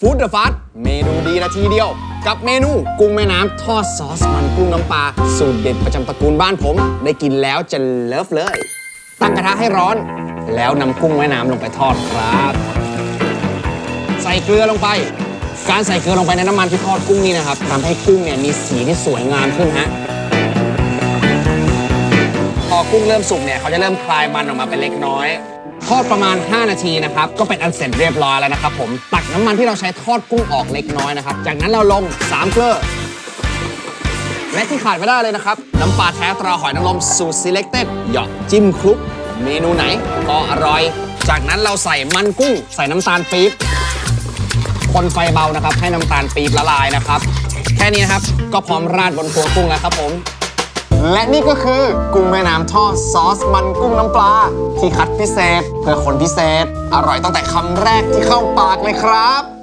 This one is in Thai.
ฟู้ดเดอะฟาสเมนูดีนาทีเดียว กับเมนูกุ้งแม่น้ำทอดซอสมันกุ้งน้ำปลาสูตรเด็ดประจำตระกูลบ้านผม ได้กินแล้วจะเลิฟเลย ตั้งกระทะให้ร้อน แล้วนำกุ้งแม่น้ำลงไปทอดครับ ใส่เกลือลงไป การใส่เกลือลงไปในน้ำมันที่ทอดกุ้งนี่นะครับทำให้กุ้งเนี่ยมีสีที่สวยงามขึ้นฮะ กุ้งเริ่มสุกเนี่ยเขาจะเริ่มคลายมันออกมาเป็นเล็กน้อยทอดประมาณ 5 นาทีนะครับ ก็เป็นอันเสร็จเรียบร้อยแล้วนะครับผม ตักน้ำมันที่เราใช้ทอดกุ้งออกเล็กน้อยนะครับ จากนั้นเราลง3เกลือ และที่ขาดไม่ได้เลยนะครับ น้ำปลาแท้ตราหอยนางรมสูตร selected หยาะจิ้มคลุก เมนูไหนก็อร่อย จากนั้นเราใส่มันกุ้ง ใส่น้ำตาลปี๊บ คนไฟเบานะครับ ให้น้ำตาลปี๊บละลายนะครับ แค่นี้นะครับ ก็พร้อมราดบนครัวกุ้งแล้วครับผม และนี่ก็คือกุ้งแม่น้ำทอดซอสมันกุ้งน้ำปลา ที่คัดพิเศษ เพื่อคนพิเศษ อร่อยตั้งแต่คำแรกที่เข้าปากเลยครับ